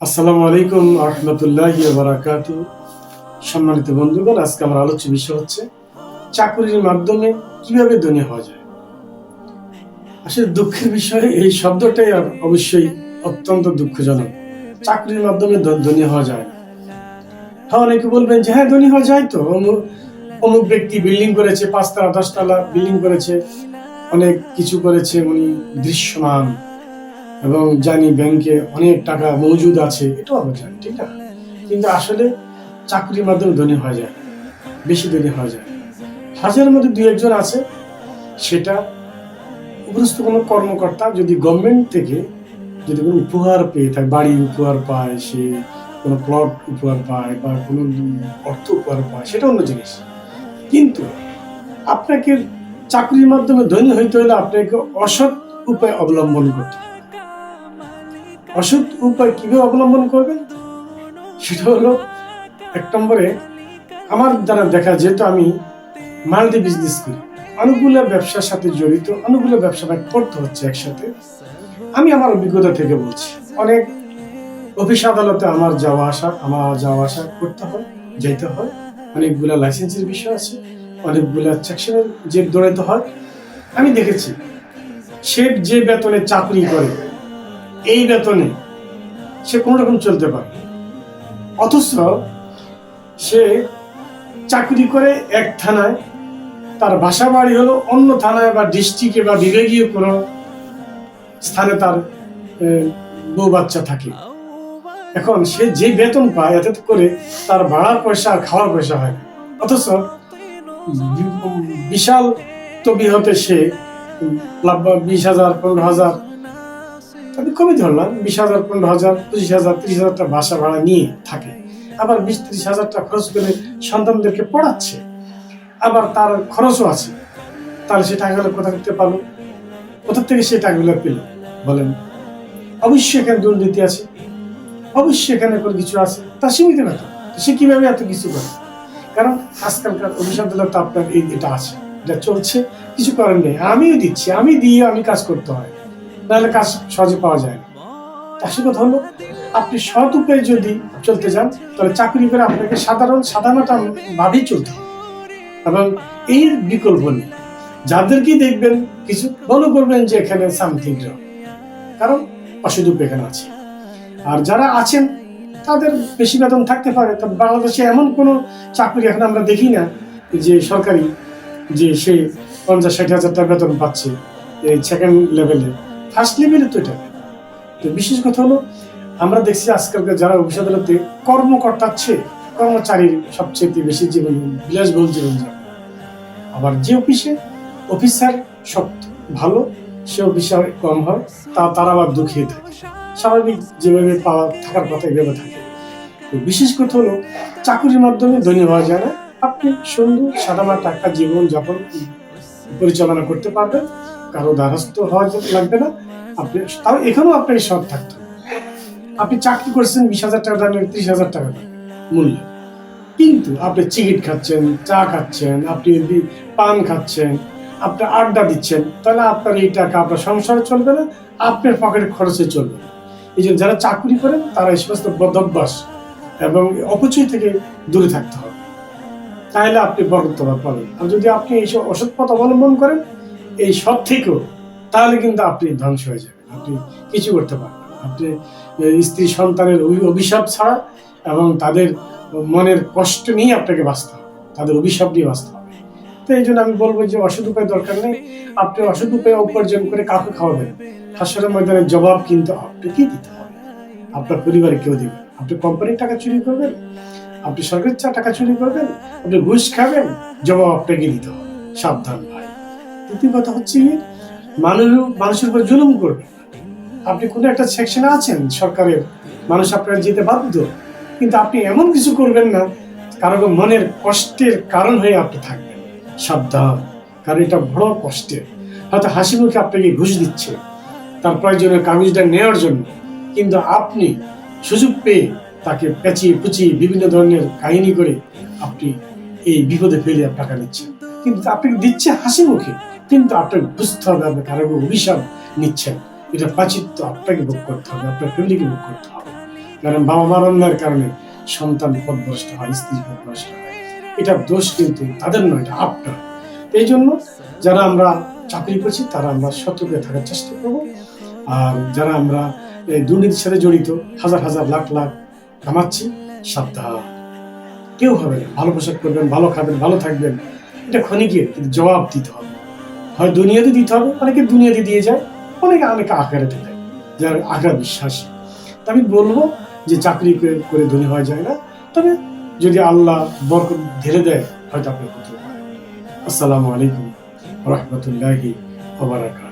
আসসালামু আলাইকুম আহমতুল্লাহ বারাকাতু সম্মানিত বন্ধুগণ, আজকে আমার আলোচ্য বিষয় হচ্ছে চাকরির মাধ্যমে কীভাবে ধনী হওয়া যায়। আসলে দুঃখের বিষয়, এই শব্দটাই অবশ্যই অত্যন্ত দুঃখজনক। চাকরির মাধ্যমে ধনী হওয়া যায় হ্যাঁ অনেকে বলবেন যে হ্যাঁ ধনী হওয়া যায় তো। অমুক অমুক ব্যক্তি বিল্ডিং করেছে, পাঁচতলা, দশতলা বিল্ডিং করেছে, অনেক কিছু করেছে, উনি দৃশ্যমান। এবং জানি ব্যাংকে অনেক টাকা মজুদ আছে, এটাও আমরা জানি, ঠিক না? কিন্তু আসলে চাকরির মাধ্যমে ধনী হওয়া যায় বেশি ধনী হওয়া যায় হাজারের মধ্যে দু একজন আছে, সেটা উপরস্থ কোনো কর্মকর্তা যদি গভর্নমেন্ট থেকে যদি কোনো উপহার পেয়ে থাকে, বাড়ি উপহার পায়, সে কোনো প্লট উপহার পায় বা কোনো অর্থ উপহার পায়, সেটা অন্য জিনিস। কিন্তু আপনাকে চাকরির মাধ্যমে ধনী হইতে হলে আপনাকে অসৎ উপায় অবলম্বন করতে হবে। অসৎ উপায় কীভাবে অবলম্বন করবেন সেটা হলো এক নম্বরে, আমার দ্বারা দেখা যেহেতু আমি মাল্টি বিজনেস করি। অনেকগুলো ব্যবসার সাথে জড়িত অনেকগুলো ব্যবসা করতে হচ্ছে একসাথে। আমি আমার অভিজ্ঞতা থেকে বলছি, অনেক অফিস আদালতে আমার যাওয়া আসা, আমার যাওয়া আসা করতে হয়, যেতে হয়। অনেকগুলো লাইসেন্সের বিষয় আছে, অনেকগুলো সেকশনের যে দৌড়াইতে হয়। আমি দেখেছি, সে যে বেতনে চাকরি করে এই বেতনে সে কোনো রকম চলতে পারে অথচ সে চাকরি করে এক থানায়, তার বাসা বাড়ি হলো অন্য থানায় বা ডিস্ট্রিক্টে বা বিভাগীয় কোনো স্থানে তার বউ বাচ্চা থাকে এখন সে যে বেতন পায়, এতে করে তার ভাড়ার পয়সা আর খাওয়ার পয়সা হয়। অথচ বিশাল তবি হতে সে বিশ হাজার, পনেরো হাজার আমি কমই ধরলাম, বিশ হাজার, পনেরো হাজার, পঁচিশ হাজার, ত্রিশ হাজারটা বাসা ভাড়া নিয়ে থাকে। আবার বিশ, ত্রিশ হাজারটা খরচ করে সন্তানদেরকে পড়াচ্ছে। আবার তার খরচও আছে। তাহলে সে টাকাগুলো কোথা করতে পারল? কোথা থেকে সে টাকাগুলো পেল? বলেন। অবশ্যই এখানে দুর্নীতি আছে। অবশ্যই এখানে কোনো কিছু আছে। তা সীমিত না তো। সে কীভাবে এত কিছু করে? কারণ আজকালকার অভিশাপ দিলে তো আপনার এই এটা আছে। এটা চলছে। কিছু করার নেই। আমিও দিচ্ছি। আমি দিয়ে আমি কাজ করতে হয়। নাহলে কাজ সহজে পাওয়া যায় আসল কথা হলো আপনি সৎ উপায়ে যদি চলতে যান, তাহলে চাকরি করে আপনাকে সাধারণ সাধারণত ভাবেই চলতে এবং এর বিকল্প নেই। যাদেরকে দেখবেন, কিছু মনে করবেন যে এখানে সামথিং কারণ অসুখ এখানে আছে। আর যারা আছেন, তাদের বেশি বেতন থাকতে পারে। তবে বাংলাদেশে এমন কোনো চাকরি এখন আমরা দেখি না যে সরকারি, যে সে পঞ্চাশ ষাট হাজার টাকা বেতন পাচ্ছে, এই সেকেন্ড লেভেলে ফার্স্ট লেভেলে তো এটা। তো বিশেষ কথা হলো, আমরা দেখছি আজকালকার যারা অফিস আদালতে কর্মকর্তার চেয়ে কর্মচারীর সবচেয়ে বেশি জীবন, বিলাসবহুল জীবনযাপন। আবার যে অফিসে অফিসার সব ভালো, সে অফিসার কম হয়, তা তারা আবার দুঃখিয়ে থাকে। স্বাভাবিক যেভাবে পাওয়া থাকার কথা এভাবে থাকে। তো বিশেষ কথা হলো, চাকুরির মাধ্যমে ধনী হওয়া যায় না। আপনি সুন্দর সাদামা টাকা জীবন যাপন পরিচালনা করতে পারবেন। কারও দ্বারস্থ হওয়া লাগবে না। আপনি তাও এখানেও আপনাকে সৎ থাকতে। আপনি চাকরি করছেন বিশ হাজার টাকা দামের, ত্রিশ হাজার টাকা মূল্য। কিন্তু আপনি চিকিট খাচ্ছেন, চা খাচ্ছেন, আপনি পান খাচ্ছেন, আপনি আড্ডা দিচ্ছেন, তাহলে আপনার এই টাকা আপনার সংসারে চলবে না, আপনার পকেটের খরচে চলবে না। এই জন্য যারা চাকরি করেন, তারা এই সমস্ত বদভ্যাস এবং অপচয় থেকে দূরে থাকতে হবে। তাহলে আপনি বরত্ব পাবেন। আর যদি আপনি এইসব অসৎ পথ অবলম্বন করেন এই সব থেকেও, তাহলে কিন্তু আপনি ধ্বংস হয়ে যাবেন। আপনি কিছু করতে পারবেন আপনি স্ত্রী সন্তানের অভি- অভিশাপ ছাড়া এবং তাদের মনের কষ্ট নিয়ে আপনাকে বাঁচতে হবে। তাদের অভিশাপ নিয়ে বাঁচতে হবে। তো এই জন্য আমি বলব যে অসৎ উপায় দরকার নেই। আপনি অসৎ উপায় উপার্জন করে কাউকে খাওয়াবেন হাসরের ময়দানে জবাব কিন্তু আপনাকে দিতে হবে। আপনার পরিবারে কেউ দিবে আপনি কোম্পানির টাকা চুরি করবেন, আপনি সরকারের টাকা চুরি করবেন, আপনি ঘুষ খাবেন, জবাব আপনাকে দিতে হবে। সাবধান দ্বিতীয় কথা হচ্ছে গিয়ে মানুষ মানুষের উপর জুলুম করবে। আপনি কোনো একটা সেকশনে আছেন, সরকারের মানুষ আপনার যেতে বাধ্য, কিন্তু আপনি এমন কিছু করবেন না, কারও মনের কষ্টের কারণ হয়ে আপনি থাকবেন। সাবধান, কারণ এটা বড় কষ্টের। হয়তো হাসি মুখে আপনাকে ঘুষ দিচ্ছে, তার প্রয়োজনীয় কাগজটা নেওয়ার জন্য, কিন্তু আপনি সুযোগ পেয়ে তাকে পেঁচিয়ে পুচিয়ে বিভিন্ন ধরনের কাহিনী করে আপনি এই বিপদে ফেলে টাকা নিচ্ছেন কিন্তু আপনি দিচ্ছে হাসি মুখে। কিন্তু আপনাকে বুঝতে হবে আপনি কারও অভিশাপ নিচ্ছেন। এটা প্রাচিত্য আপনাকে ভোগ করতে হবে, আপনার ফ্যামিলিকে ভোগ করতে হবে। কারণ বাবা মার অন্যায়ের কারণে সন্তান পদভ্রষ্ট হয়, স্ত্রী পদভ্রষ্ট হয়। এটা দোষ কিন্তু তাদের নয়, এটা আপনার। এই জন্য যারা আমরা চাকরি করছি, তারা আমরা সতর্ক থাকার চেষ্টা করব। আর যারা আমরা দুর্নীতির সাথে জড়িত, হাজার হাজার লাখ লাখ কামাচ্ছি, সাবধান। কেউ হবে না। ভালো পোশাক করবেন ভালো খাবেন, ভালো থাকবেন। এটা ক্ষণিকের কিন্তু জবাব দিতে হবে। হয় দুনিয়াতে দিতে হবে, অনেকে দুনিয়াতে দিয়ে যায়, অনেকে অনেকে দিয়ে দেয়, যার আকার বিশ্বাসী। তা আমি বলব যে চাকরি করে- করে ধনী হওয়া যায় না, তবে যদি আল্লাহ বরক ঢেলে দেয়, হয়তো আপনি করতে পারেন আসসালামু আলাইকুম রহমতুল্লাহি ওবারাকাত